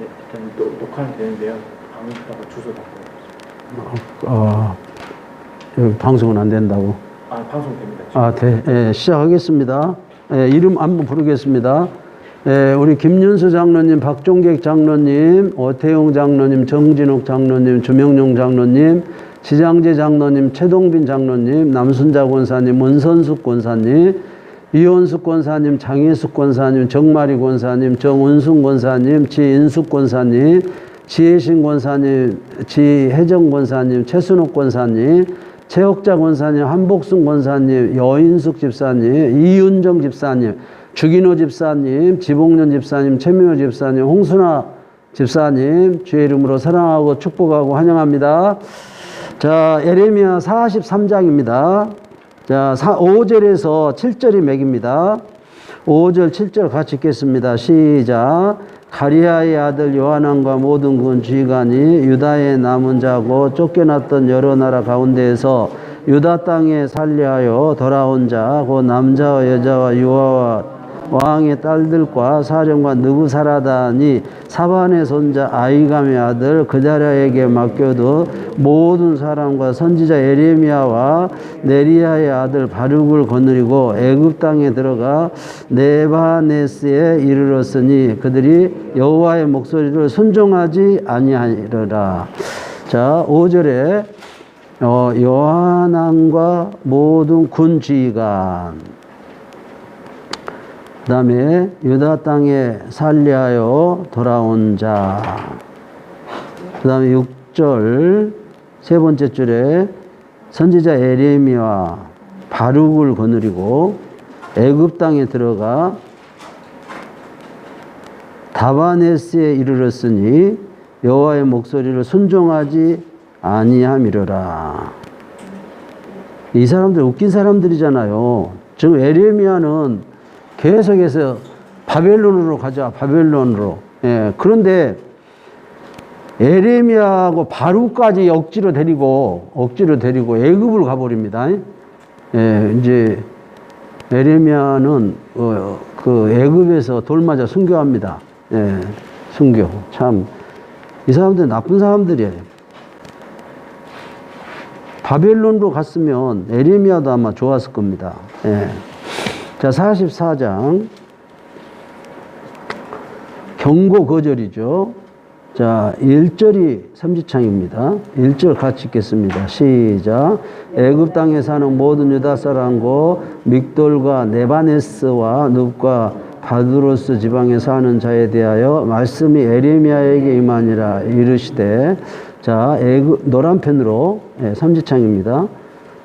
예, 일단 또 녹화는 되는데요. 방송하고 주소 바꿔. 어, 여기 방송은 안 된다고. 아 방송 됩니다. 지금. 아, 네. 예, 시작하겠습니다. 예, 이름 한번 부르겠습니다. 예, 우리 김윤수 장로님, 박종객 장로님, 오태용 장로님, 정진욱 장로님, 주명용 장로님, 지장재 장로님, 최동빈 장로님, 남순자 권사님, 문선숙 권사님, 이원숙 권사님, 장혜숙 권사님, 정마리 권사님, 정운순 권사님, 지인숙 권사님, 지혜신 권사님, 지혜정 권사님, 최순옥 권사님, 최옥자 권사님, 한복순 권사님, 여인숙 집사님, 이윤정 집사님, 주기노 집사님, 지봉년 집사님, 최민호 집사님, 홍순아 집사님, 주의 이름으로 사랑하고 축복하고 환영합니다. 자, 에레미야 43장입니다. 자, 5절에서 7절이 맥입니다. 5절, 7절 같이 읽겠습니다. 시작. 가리아의 아들 요하난과 모든 군 주의관이 유다의 남은 자고 쫓겨났던 여러 나라 가운데에서 유다 땅에 살려하여 돌아온 자, 곧 남자와 여자와 유아와 왕의 딸들과 사령관 느부사라단이 사반의 손자 아이감의 아들 그다랴에게 맡겨도 모든 사람과 선지자 에레미야와 네리야의 아들 바룩을 거느리고 애굽 땅에 들어가 네바네스에 이르렀으니 그들이 여호와의 목소리를 순종하지 아니하리라. 자, 5절에 어, 요한왕과 모든 군 지휘관 그 다음에 유다 땅에 살리하여 돌아온 자. 그 다음에 6절 세 번째 줄에 선지자 에레미와 바룩을 거느리고 애굽 땅에 들어가 다바네스에 이르렀으니 여호와의 목소리를 순종하지 아니함이로라. 이 사람들 웃긴 사람들이잖아요. 지금 에레미야는 계속해서 바벨론으로 가자, 바벨론으로. 예, 그런데 에레미야하고 바루까지 억지로 데리고 억지로 데리고 애굽을 가버립니다. 예, 이제 에레미야는 어, 그 애굽에서 돌 맞아 순교합니다. 예, 순교. 참 이 사람들 나쁜 사람들이에요. 바벨론으로 갔으면 에레미야도 아마 좋았을 겁니다. 예. 자, 44장. 경고 거절이죠. 자, 1절이 삼지창입니다. 1절 같이 읽겠습니다. 시작. 애굽 땅에 사는 모든 유다 사람고 믹돌과 네바네스와 눕과 바두로스 지방에 사는 자에 대하여 말씀이 에레미야에게 임하니라 이르시되 자, 애굽 노란 펜으로 예, 삼지창입니다.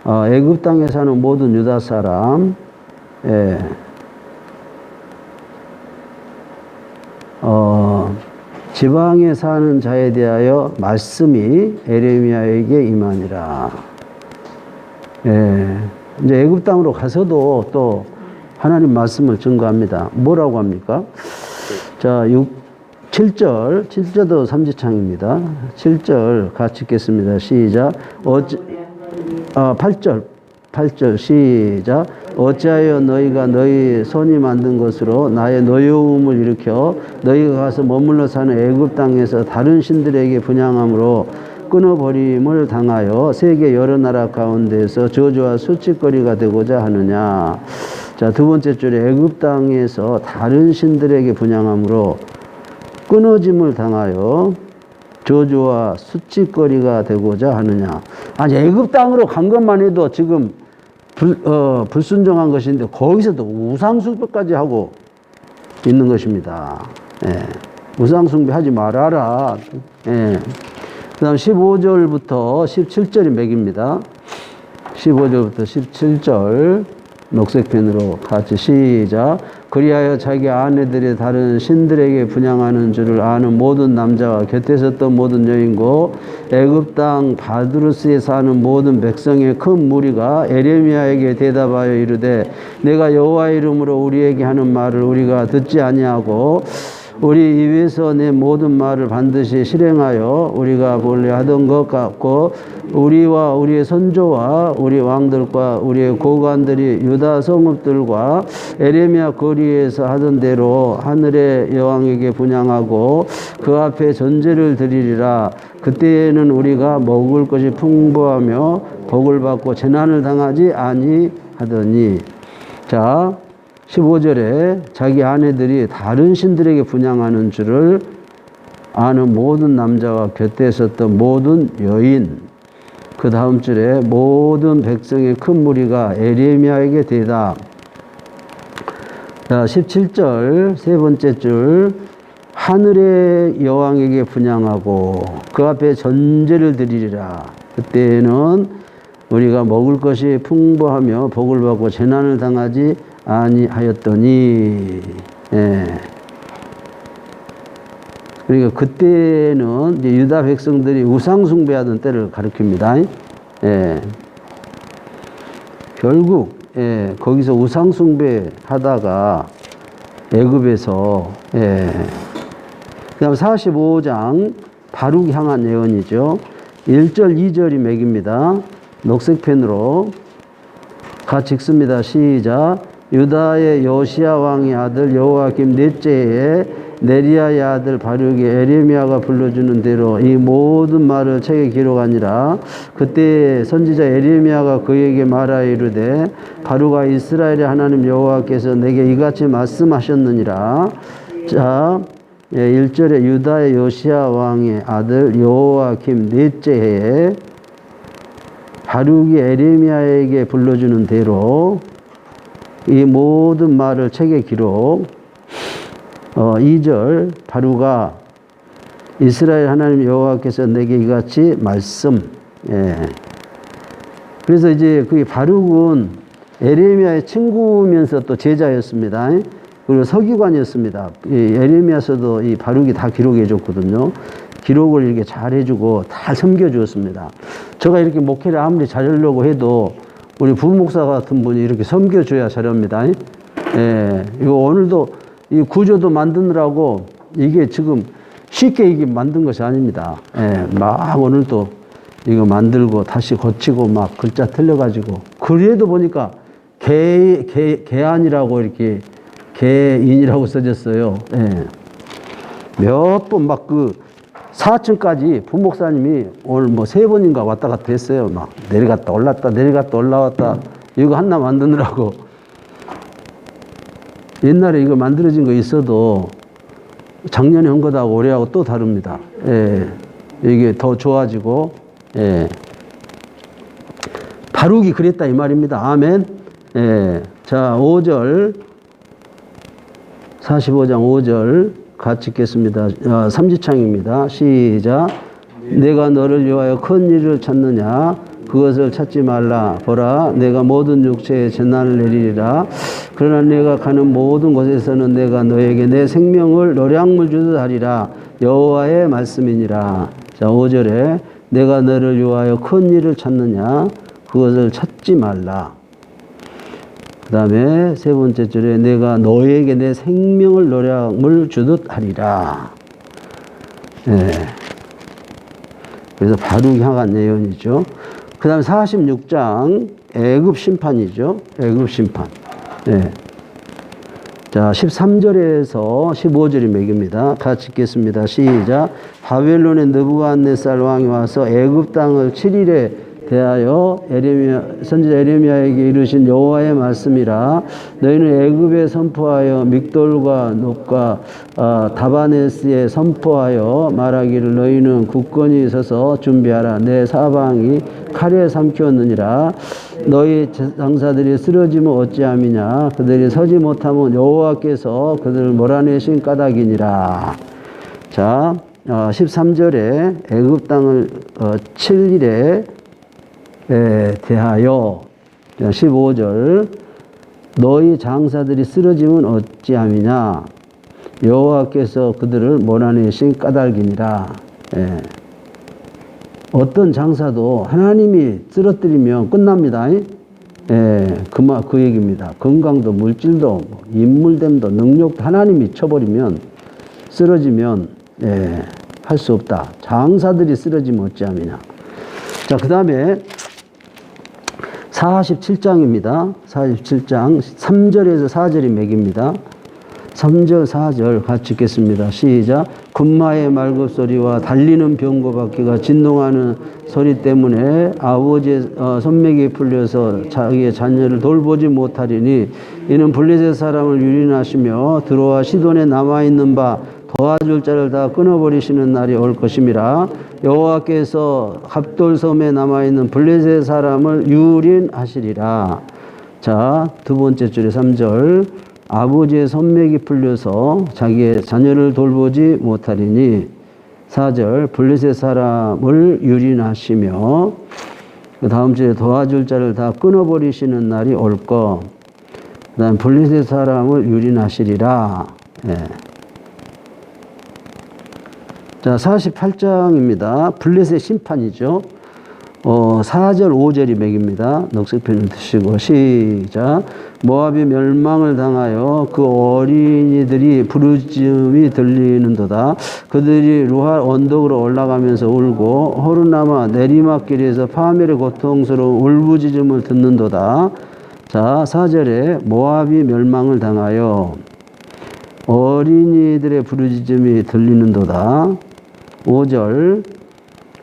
어, 애굽 땅에 사는 모든 유다 사람 예. 어, 지방에 사는 자에 대하여 말씀이 에레미야에게 임하니라. 예. 이제 애굽 땅으로 가서도 또 하나님 말씀을 증거합니다. 뭐라고 합니까? 자, 6, 7절, 7절도 삼지창입니다. 7절 같이 읽겠습니다. 시작. 어찌, 아, 8절, 8절 시작. 어찌하여 너희가 너희 손이 만든 것으로 나의 노여움을 일으켜 너희가 가서 머물러 사는 애굽 땅에서 다른 신들에게 분양함으로 끊어버림을 당하여 세계 여러 나라 가운데서 저주와 수치거리가 되고자 하느냐. 자, 두 번째 줄에 애굽 땅에서 다른 신들에게 분양함으로 끊어짐을 당하여 저주와 수치거리가 되고자 하느냐. 아니, 애굽 땅으로 간 것만 해도 지금 불, 어, 불순종한 것인데 거기서도 우상숭배까지 하고 있는 것입니다. 예. 우상숭배 하지 말아라. 예. 그 다음 15절부터 17절이 맥입니다. 15절부터 17절 녹색펜으로 같이 시작. 그리하여 자기 아내들이 다른 신들에게 분양하는 줄을 아는 모든 남자와 곁에 섰던 모든 여인고 애굽 땅 바두르스에 사는 모든 백성의 큰 무리가 에레미야에게 대답하여 이르되 내가 여호와 이름으로 우리에게 하는 말을 우리가 듣지 아니하고 우리 입에서 내 모든 말을 반드시 실행하여 우리가 본래 하던 것 같고 우리와 우리의 선조와 우리 왕들과 우리의 고관들이 유다 성읍들과 에레미야 거리에서 하던 대로 하늘의 여왕에게 분양하고 그 앞에 전제를 드리리라. 그때에는 우리가 먹을 것이 풍부하며 복을 받고 재난을 당하지 아니하더니. 자 15절에 자기 아내들이 다른 신들에게 분양하는 줄을 아는 모든 남자와 곁에 있었던 모든 여인 그 다음 줄에 모든 백성의 큰 무리가 에레미야에게 대답 자 17절 세 번째 줄 하늘의 여왕에게 분양하고 그 앞에 전제를 드리리라. 그때는 우리가 먹을 것이 풍부하며 복을 받고 재난을 당하지 아니하였더니 예. 그러니까 그때는 유다 백성들이 우상 숭배하던 때를 가리킵니다. 예. 결국 예, 거기서 우상 숭배하다가 애굽에서 예. 그다음 45장 바룩 향한 예언이죠. 1절 2절이 맥입니다. 녹색 펜으로 같이 읽습니다. 시작. 유다의 요시야 왕의 아들 여호와김 넷째에 네리야의 아들 바룩이 에레미야가 불러주는 대로 이 모든 말을 책에 기록하니라. 그때 선지자 에레미야가 그에게 말하여 이르되 바룩아 이스라엘의 하나님 여호와께서 내게 이같이 말씀하셨느니라. 자, 예, 1절에 유다의 요시야 왕의 아들 여호와김 넷째 해에 바룩이 에레미야에게 불러주는 대로 이 모든 말을 책에 기록 어, 2절 바루가 이스라엘 하나님 여호와께서 내게 이같이 말씀. 예. 그래서 이제 그 바룩은 에레미야의 친구면서 또 제자였습니다. 그리고 서기관이었습니다. 이 에레미야서도 이 바룩이 다 기록해 줬거든요. 기록을 이렇게 잘 해주고 다 섬겨 주었습니다. 제가 이렇게 목회를 아무리 잘하려고 해도 우리 부목사 같은 분이 이렇게 섬겨줘야 잘합니다 예. 이거 오늘도 이 구조도 만드느라고 이게 지금 쉽게 이게 만든 것이 아닙니다. 예, 막 오늘 또 이거 만들고 다시 고치고 막 글자 틀려가지고 그래도 보니까 개, 개, 개안이라고 이렇게 개인이라고 써졌어요. 예. 몇 번 막 그 4층까지 부목사님이 오늘 뭐 세 번인가 왔다 갔다 했어요. 막 내려갔다 올랐다 내려갔다 올라왔다 이거 하나 만드느라고 옛날에 이거 만들어진 거 있어도 작년에 한 거하고 올해하고 또 다릅니다. 예. 이게 더 좋아지고, 예. 바룩이 그랬다 이 말입니다. 아멘. 예. 자, 5절. 45장 5절 같이 읽겠습니다. 어, 삼지창입니다. 시작. 내가 너를 위하여 큰 일을 찾느냐? 그것을 찾지 말라. 보라, 내가 모든 육체에 재난을 내리리라. 그러나 내가 가는 모든 곳에서는 내가 너에게 내 생명을 노량물 주듯 하리라. 여호와의 말씀이니라. 자, 5절에 내가 너를 위하여 큰 일을 찾느냐? 그것을 찾지 말라. 그 다음에 세 번째 줄에 내가 너에게 내 생명을 노량물 주듯 하리라. 예. 그래서 바룩 향한 예언이죠. 그 다음에 46장 애굽 심판이죠. 애굽 심판. 예. 자, 13절에서 15절이 맥입니다. 같이 읽겠습니다. 시작. 바벨론의 느부갓네살 왕이 와서 애굽 땅을 7일에 대하여 에레미야 선지자 에레미야에게 이르신 여호와의 말씀이라. 너희는 애굽에 선포하여 믹돌과 녹과 아, 다바네스에 선포하여 말하기를 너희는 굳건히 서서 준비하라. 내 사방이 칼에 삼켰느니라. 너희 장사들이 쓰러지면 어찌함이냐? 그들이 서지 못하면 여호와께서 그들을 몰아내신 까닭이니라. 자 어, 13절에 애굽 땅을 어, 7일에 에 대하여 15절 너희 장사들이 쓰러지면 어찌함이냐 여호와께서 그들을 몰아내신 까닭이니라 예. 어떤 장사도 하나님이 쓰러뜨리면 끝납니다 예, 그마 그 얘기입니다 건강도 물질도 뭐 인물됨도 능력도 하나님이 쳐버리면 쓰러지면 예, 할 수 없다. 장사들이 쓰러지면 어찌함이냐. 자, 그 다음에 47장입니다. 47장 3절에서 4절이 맥입니다. 3절, 4절 같이 읽겠습니다. 시작. 군마의 말급소리와 달리는 병거바퀴가 진동하는 소리 때문에 아버지의 어, 손맥이 풀려서 자기의 자녀를 돌보지 못하리니 이는 블레셋 사람을 유린하시며 들어와 시돈에 남아있는 바 도와줄 자를 다 끊어버리시는 날이 올 것임이라 여호와께서 갑돌섬에 남아있는 블레셋 사람을 유린하시리라 자, 두 번째 줄에 3절. 아버지의 선맥이 풀려서 자기의 자녀를 돌보지 못하리니 4절. 블레셋 사람을 유린하시며 그 다음 주에 도와줄 자를 다 끊어버리시는 날이 올 것. 그 다음 블레셋 사람을 유린하시리라. 예. 자, 48장입니다. 블레셋 심판이죠. 어, 4절, 5절이 맥입니다. 녹색펜을 드시고, 시작. 모압이 멸망을 당하여 그 어린이들이 부르짖음이 들리는도다. 그들이 루할 언덕으로 올라가면서 울고, 호르나마 내리막길에서 파멸의 고통스러운 울부짖음을 듣는도다. 자, 4절에 모압이 멸망을 당하여 어린이들의 부르짖음이 들리는도다. 5절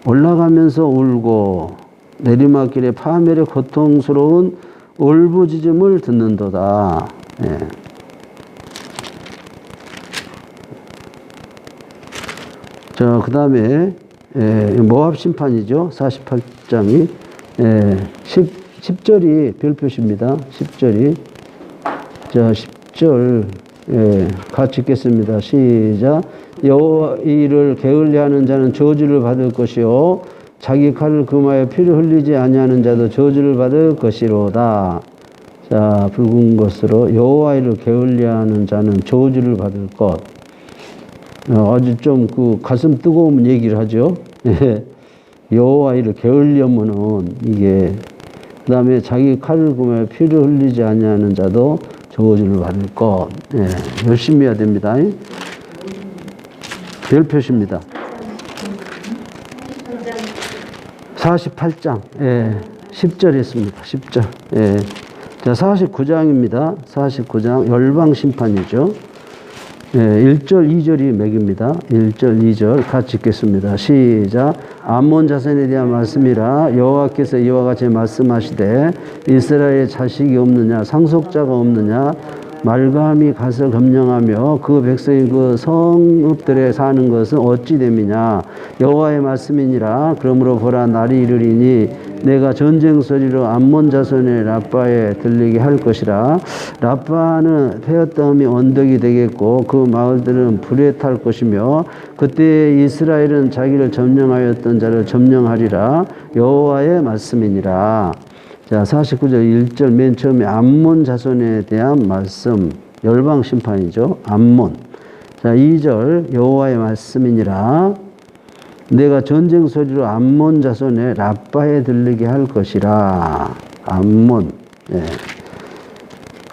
올라가면서 울고 내리막길에 파멸의 고통스러운 울부짖음을 듣는도다. 예. 자, 그 다음에, 예, 모압 심판이죠. 48장이. 예, 10, 10 절이 별표시입니다. 10절이. 자, 10절, 예, 같이 읽겠습니다. 시작. 여호와 이를 게을리하는 자는 저주를 받을 것이요 자기 칼을 금하여 피를 흘리지 아니하는 자도 저주를 받을 것이로다. 자, 붉은 것으로 여호와 이를 게을리하는 자는 저주를 받을 것. 어, 아주 좀 그 가슴 뜨거운 얘기를 하죠. 예. 여호와 이를 게을리하면은 이게 그 다음에 자기 칼을 금하여 피를 흘리지 아니하는 자도 저주를 받을 것. 예. 열심히 해야 됩니다. 별 표시입니다. 48장, 예, 10절 했습니다. 10절. 예. 자, 49장입니다. 49장, 열방 심판이죠. 예, 1절, 2절이 맥입니다. 1절, 2절 같이 읽겠습니다. 시작. 암몬 자손에 대한 말씀이라 여호와께서 이와 같이 말씀하시되 이스라엘의 자식이 없느냐 상속자가 없느냐 말감이 가서 검령하며 그 백성이 그 성읍들에 사는 것은 어찌 됨이냐? 여호와의 말씀이니라. 그러므로 보라 날이 이르리니 내가 전쟁 소리로 암몬 자손의 라빠에 들리게 할 것이라. 라빠는 페어땀이 언덕이 되겠고 그 마을들은 불에 탈 것이며 그때 이스라엘은 자기를 점령하였던 자를 점령하리라. 여호와의 말씀이니라 자, 49절 1절 맨 처음에 암몬 자손에 대한 말씀, 열방 심판이죠. 암몬. 자, 2절 여호와의 말씀이니라. 내가 전쟁 소리로 암몬 자손의 라빠에 들리게 할 것이라. 암몬. 예.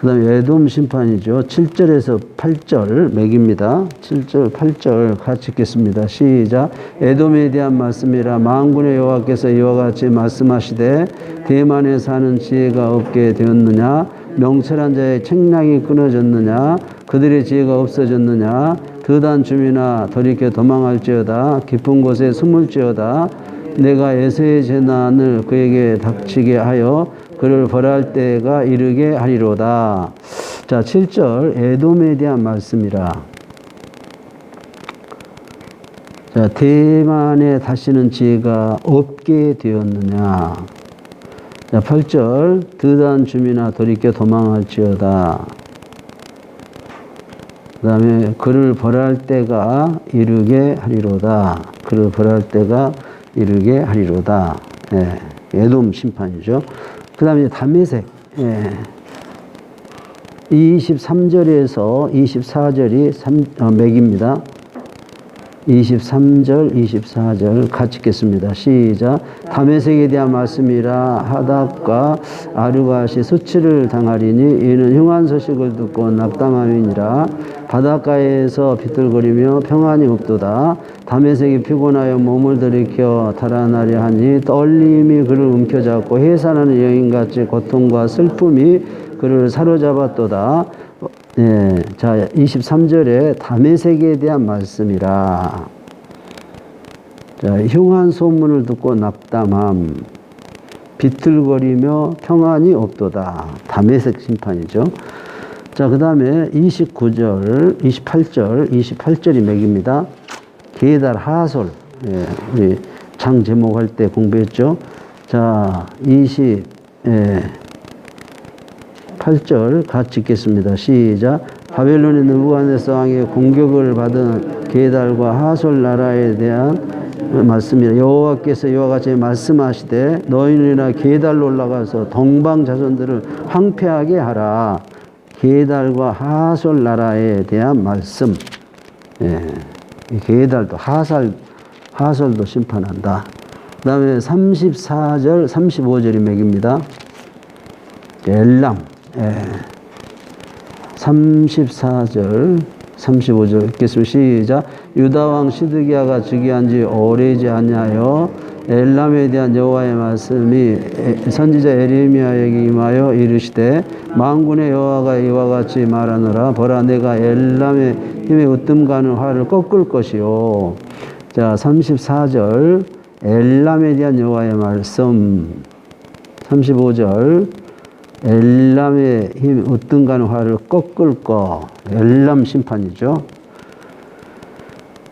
그 다음에 에돔 심판이죠. 7절에서 8절 맥입니다. 7절, 8절 같이 읽겠습니다. 시작. 에돔에 대한 말씀이라 망군의 여호와께서 이와 같이 말씀하시되 대만에 사는 지혜가 없게 되었느냐 명철한 자의 책량이 끊어졌느냐 그들의 지혜가 없어졌느냐 드단 줌이나 돌이켜 도망할지어다 깊은 곳에 숨을지어다 내가 에서의 재난을 그에게 닥치게 하여 그를 벌할 때가 이르게 하리로다. 자, 7절 에돔에 대한 말씀이라. 자, 대만에 다시는 지혜가 없게 되었느냐. 자, 8절 드단 줌이나 돌이켜 도망할지어다. 그 다음에 그를 벌할 때가 이르게 하리로다. 그를 벌할 때가 이르게 하리로다. 예, 에돔 심판이죠. 그 다음에 담메색. 예. 23절에서 24절이 3, 어, 맥입니다. 23절, 24절 같이 읽겠습니다. 시작. 담메색에 대한 말씀이라 하답과 아르바시 수치를 당하리니 이는 흉한 소식을 듣고 낙담함이니라 바닷가에서 비틀거리며 평안이 없도다. 담에색이 피곤하여 몸을 들이켜 달아나려 하니 떨림이 그를 움켜잡고 해산하는 여인같이 고통과 슬픔이 그를 사로잡았도다. 어, 예, 자, 23절에 담에색에 대한 말씀이라. 자, 흉한 소문을 듣고 낙담함. 비틀거리며 평안이 없도다. 담에색 심판이죠. 자, 그 다음에 29절, 28절, 28절이 맥입니다. 게달 하솔. 예, 우리 장 제목 할 때 공부했죠. 자, 20, 예, 8절 같이 읽겠습니다. 시작. 바벨론의 느부갓네살 왕의 공격을 받은 게달과 하솔 나라에 대한 말씀이라 여호와께서 이와 같이 말씀하시되 너희는 이나 게달로 올라가서 동방 자손들을 황폐하게 하라. 게달과 하솔 나라에 대한 말씀. 예. 이 게달도 하살 하솔도 심판한다. 그 다음에 34절 35절이 맥입니다. 엘람. 예. 34절 35절 읽겠습니다. 시작. 유다왕 시드기야가 즉위한 지 오래지 아니하여 엘람에 대한 여호와의 말씀이 선지자 에레미야에게 임하여 이르시되 만군의 여호와가 이와 같이 말하노라. 보라 내가 엘람의 힘에 으뜸가는 화를 꺾을 것이요. 자 34절. 엘람에 대한 여호와의 말씀. 35절. 엘람의 힘 으뜸가는 화를 꺾을 거 엘람 심판이죠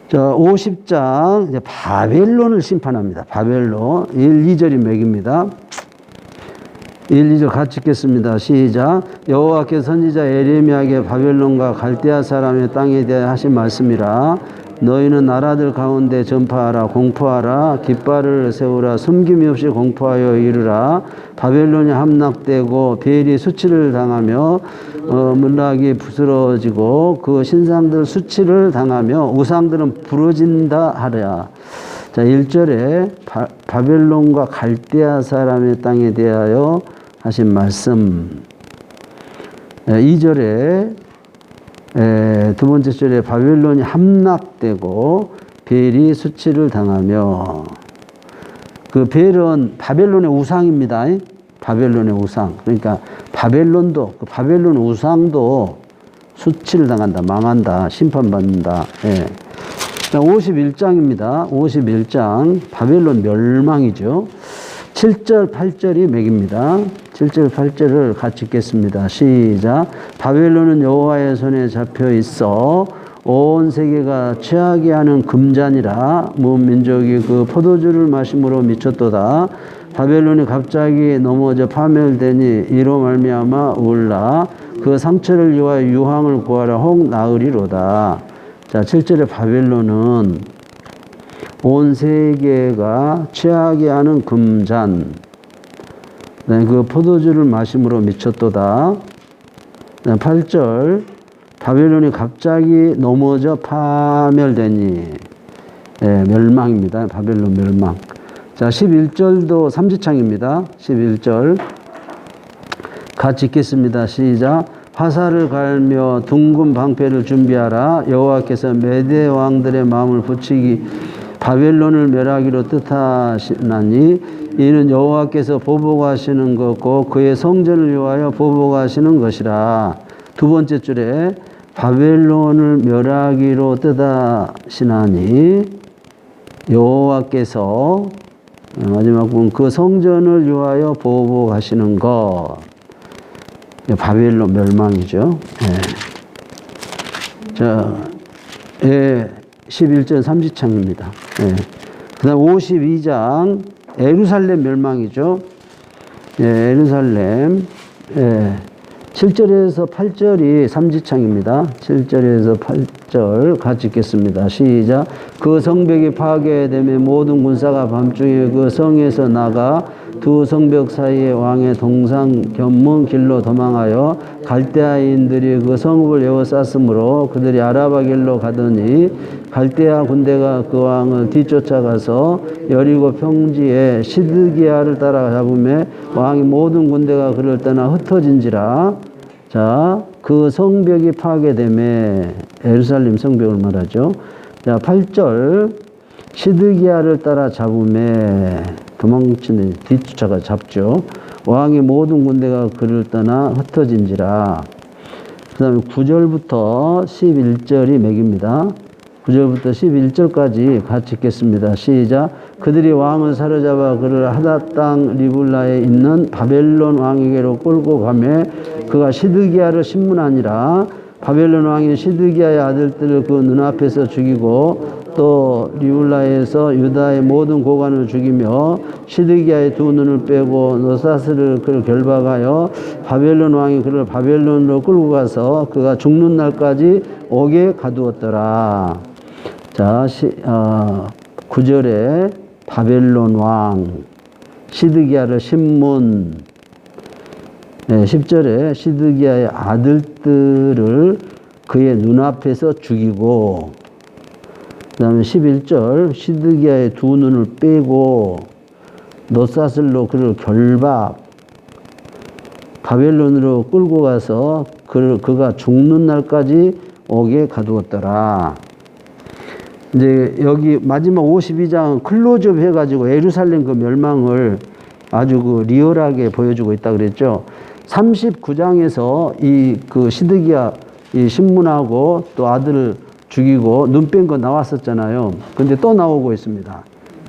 자, 50장, 이제 바벨론을 심판합니다. 바벨론. 1, 2절이 맥입니다. 1, 2절 같이 읽겠습니다. 시작. 여호와께서 선지자 에레미야에게 바벨론과 갈대아 사람의 땅에 대해 하신 말씀이라. 너희는 나라들 가운데 전파하라 공포하라 깃발을 세우라 숨김이 없이 공포하여 이르라. 바벨론이 함락되고 벨이 수치를 당하며 어, 문락이 부스러지고 그 신상들 수치를 당하며 우상들은 부러진다 하랴. 자 1절에 바, 바벨론과 갈대아 사람의 땅에 대하여 하신 말씀. 2절에 에, 두 번째 절에 바벨론이 함락되고 벨이 수치를 당하며 그 벨은 바벨론의 우상입니다. 바벨론의 우상. 그러니까 바벨론도 그 바벨론 우상도 수치를 당한다, 망한다, 심판받는다. 예. 51장입니다. 51장 바벨론 멸망이죠. 7절, 8절이 맥입니다. 7절, 8절을 같이 읽겠습니다. 시작. 바벨론은 여호와의 손에 잡혀 있어 온 세계가 취하게 하는 금잔이라 문 민족이 그 포도주를 마심으로 미쳤도다. 바벨론이 갑자기 넘어져 파멸되니 이로 말미암아 울라. 그 상처를 위하여 유황을 구하라 혹 나으리로다. 자, 7절에 바벨론은 온 세계가 취하게 하는 금잔. 네, 그 포도주를 마심으로 미쳤도다. 네, 8절. 바벨론이 갑자기 넘어져 파멸되니. 네, 멸망입니다. 바벨론 멸망. 자, 11절도 삼지창입니다. 11절. 같이 읽겠습니다. 시작. 화살을 갈며 둥근 방패를 준비하라. 여호와께서 메대 왕들의 마음을 붙이기 바벨론을 멸하기로 뜻하시나니 이는 여호와께서 보복하시는 것고 그의 성전을 위하여 보복하시는 것이라. 두 번째 줄에 바벨론을 멸하기로 뜻하시나니 여호와께서 마지막 부분 그 성전을 위하여 보복하시는 것. 바벨론 멸망이죠. 예. 자, 예. 11절 30창입니다. 예. 그 다음 52장, 에루살렘 멸망이죠. 예, 에루살렘. 예. 7절에서 8절이 삼지창입니다. 7절에서 8절 같이 읽겠습니다. 시작. 그 성벽이 파괴되며 모든 군사가 밤중에 그 성에서 나가 두 성벽 사이의 왕의 동상 견문 길로 도망하여 갈대아인들이 그 성읍을 에워쌌으므로 그들이 아라바 길로 가더니 갈대아 군대가 그 왕을 뒤쫓아가서 여리고 평지에 시드기야를 따라 잡음에 왕이 모든 군대가 그를 떠나 흩어진지라 자, 그 성벽이 파괴됨에 예루살렘 성벽을 말하죠. 자, 8절 시드기야를 따라 잡음에 도망치는 뒤쫓아가 잡죠. 왕의 모든 군대가 그를 떠나 흩어진지라. 그 다음에 9절부터 11절이 맥입니다. 9절부터 11절까지 같이 읽겠습니다. 시작. 그들이 왕을 사로잡아 그를 하닷 땅 리블라에 있는 바벨론 왕에게로 끌고 가매 그가 시드기야를 신문하니라. 바벨론 왕이 시드기야의 아들들을 그 눈앞에서 죽이고 또 리울라에서 유다의 모든 고관을 죽이며 시드기야의 두 눈을 빼고 노사스를 그를 결박하여 바벨론 왕이 그를 바벨론으로 끌고 가서 그가 죽는 날까지 옥에 가두었더라. 자, 시, 어, 9절에 바벨론 왕, 시드기야를 신문, 네, 10절에 시드기야의 아들들을 그의 눈앞에서 죽이고, 그 다음에 11절, 시드기야의 두 눈을 빼고, 노사슬로 그를 결박, 바벨론으로 끌고 가서 그를, 그가 죽는 날까지 옥에 가두었더라. 이제 여기 마지막 52장 클로즈업 해가지고 예루살렘 그 멸망을 아주 그 리얼하게 보여주고 있다 그랬죠. 39장에서 이 그 시드기야 이 신문하고 또 아들을 죽이고 눈 뺀 거 나왔었잖아요. 근데 또 나오고 있습니다.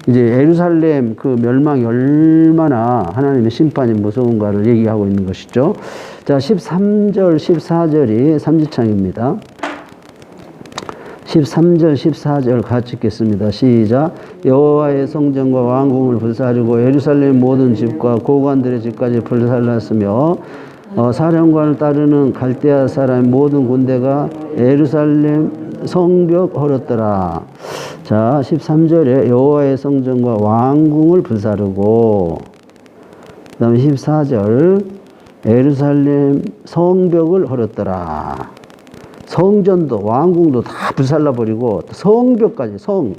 이제 예루살렘 그 멸망이 얼마나 하나님의 심판이 무서운가를 얘기하고 있는 것이죠. 자, 13절, 14절이 삼지창입니다. 13절 14절 같이 읽겠습니다. 시작. 여호와의 성전과 왕궁을 불사르고 예루살렘 모든 집과 고관들의 집까지 불살랐으며 어, 사령관을 따르는 갈대아 사람 모든 군대가 예루살렘 성벽 헐었더라. 자, 13절에 여호와의 성전과 왕궁을 불사르고 그다음에 14절 예루살렘 성벽을 헐었더라. 성전도 왕궁도 다 불살라 버리고 성벽까지 성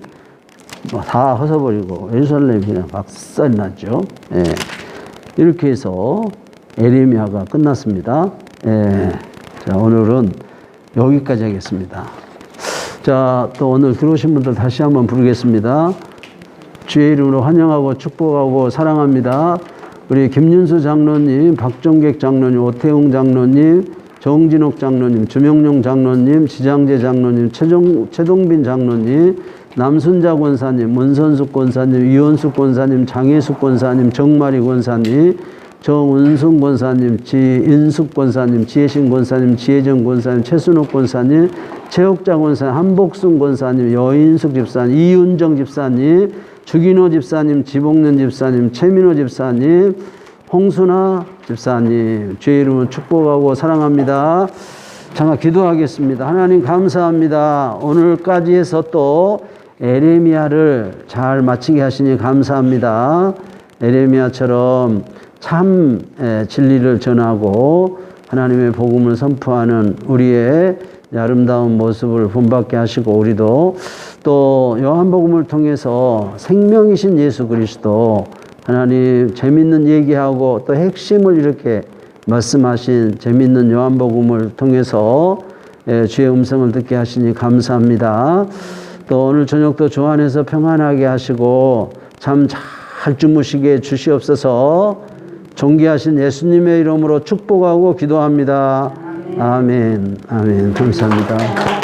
다 허서버리고 예루살렘이 그냥 박살이 났죠. 예. 이렇게 해서 에레미야가 끝났습니다. 예. 자 오늘은 여기까지 하겠습니다. 자 또 오늘 들어오신 분들 다시 한번 부르겠습니다. 주의 이름으로 환영하고 축복하고 사랑합니다. 우리 김윤수 장로님, 박종객 장로님, 오태웅 장로님, 정진옥 장로님, 주명용 장로님, 지장재 장로님, 최종, 최동빈 장로님, 남순자 권사님, 문선숙 권사님, 이원숙 권사님, 장혜숙 권사님, 정마리 권사님, 정은숙 권사님, 지인숙 권사님, 지혜신 권사님, 지혜정 권사님, 최순옥 권사님, 최옥자 권사님, 한복순 권사님, 여인숙 집사님, 이윤정 집사님, 주기노 집사님, 지복년 집사님, 최민호 집사님, 홍순아 집사님, 주의 이름으로 축복하고 사랑합니다. 잠깐 기도하겠습니다. 하나님 감사합니다. 오늘까지 해서 또 에레미야를 잘 마치게 하시니 감사합니다. 에레미야처럼 참 에, 진리를 전하고 하나님의 복음을 선포하는 우리의 아름다운 모습을 본받게 하시고 우리도 또 요한복음을 통해서 생명이신 예수 그리스도 하나님 재밌는 얘기하고 또 핵심을 이렇게 말씀하신 재밌는 요한복음을 통해서 예, 주의 음성을 듣게 하시니 감사합니다. 또 오늘 저녁도 주 안에서 평안하게 하시고 잠잘 주무시게 주시옵소서 존귀하신 예수님의 이름으로 축복하고 기도합니다. 아멘. 아멘. 감사합니다.